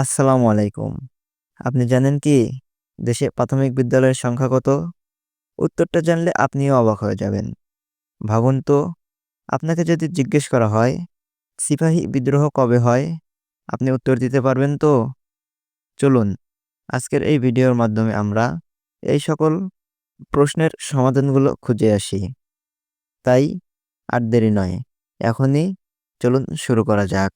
আসসালামু আলাইকুম। আপনি জানেন কি, দেশে প্রাথমিক বিদ্যালয়ের সংখ্যা কত? উত্তরটা জানলে আপনিও অবাক হয়ে যাবেন। ভাবুন তো, আপনাকে যদি জিজ্ঞেস করা হয়, সিপাহী বিদ্রোহ কবে হয়? আপনি উত্তর দিতে পারবেন তো? চলুন, আজকের এই ভিডিওর মাধ্যমে আমরা এই সকল প্রশ্নের সমাধানগুলো খুঁজে আসি। তাই, আর দেরি নয়, এখনই চলুন শুরু করা যাক।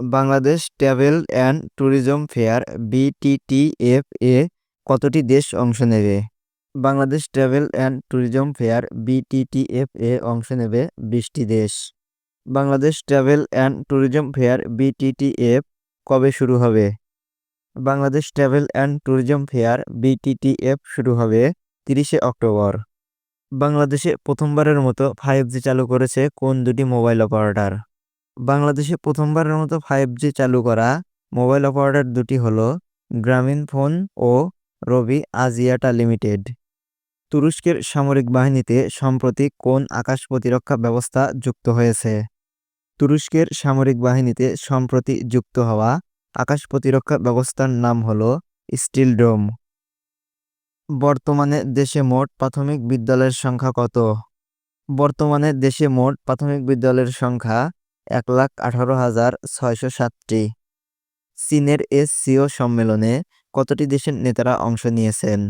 Bangladesh travel and tourism fair BTTF এ কতটি দেশ অংশ নেবে? Bangladesh travel and tourism fair BTTF এ অংশ নেবে বিশটি দেশ। Bangladesh travel and tourism fair BTTF কবে শুরু হবে? Bangladesh travel and tourism fair BTTF শুরু হবে তিরিশে অক্টোবর। বাংলাদেশে প্রথমবারের মতো ফাইভ জি চালু করেছে কোন দুটি মোবাইল অপারেটর? বাংলাদেশে প্রথমবারের মতো ফাইভ জি চালু করা মোবাইল অপারেটর দুটি হল গ্রামীণ ফোন ও রবি আজিয়াটা লিমিটেড তুরস্কের সামরিক বাহিনীতে সম্প্রতি কোন আকাশ প্রতিরক্ষা ব্যবস্থা যুক্ত হয়েছে? তুরস্কের সামরিক বাহিনীতে সম্প্রতি যুক্ত হওয়া আকাশ প্রতিরক্ষা ব্যবস্থার নাম হল স্টিল ডোম বর্তমানে দেশে মোট প্রাথমিক বিদ্যালয়ের সংখ্যা কত? বর্তমানে দেশে মোট প্রাথমিক বিদ্যালয়ের সংখ্যা এক লাখ আঠারো হাজার ছয়শো সাতটি। চীনের এস সিও সম্মেলনে কতটি দেশের নেতারা অংশ নিয়েছেন?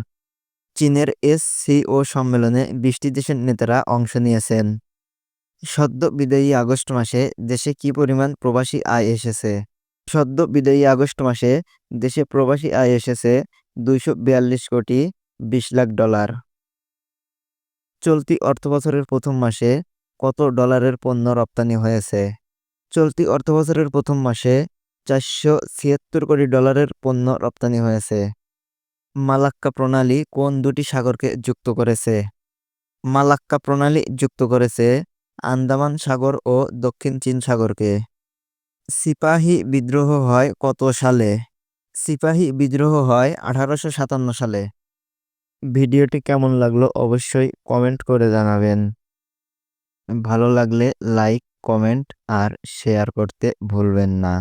চীনের এস সিও সম্মেলনে বিশটি দেশের নেতারা অংশ নিয়েছেন। সদ্য বিদায়ী আগস্ট মাসে দেশে কি পরিমাণ প্রবাসী আয় এসেছে? সদ্য বিদায়ী আগস্ট মাসে দেশে প্রবাসী আয় এসেছে দুইশো বিয়াল্লিশ কোটি বিশ লাখ ডলার। চলতি অর্থবছরের প্রথম মাসে কত ডলারের পণ্য রপ্তানি হয়েছে? চলতি অর্থবছরের প্রথম মাসে চারশো ছিয়াত্তর কোটি ডলারের পণ্য রপ্তানি হয়েছে। মালাক্কা প্রণালী কোন দুটি সাগরকে যুক্ত করেছে? মালাক্কা প্রণালী যুক্ত করেছে আন্দামান সাগর ও দক্ষিণ চীন সাগরকে। সিপাহী বিদ্রোহ হয় কত সালে? সিপাহী বিদ্রোহ হয় আঠারোশো সাতান্ন সালে। ভিডিওটি কেমন লাগল অবশ্যই কমেন্ট করে জানাবেন। ভালো লাগলে লাইক কমেন্ট আর শেয়ার করতে ভুলবেন না।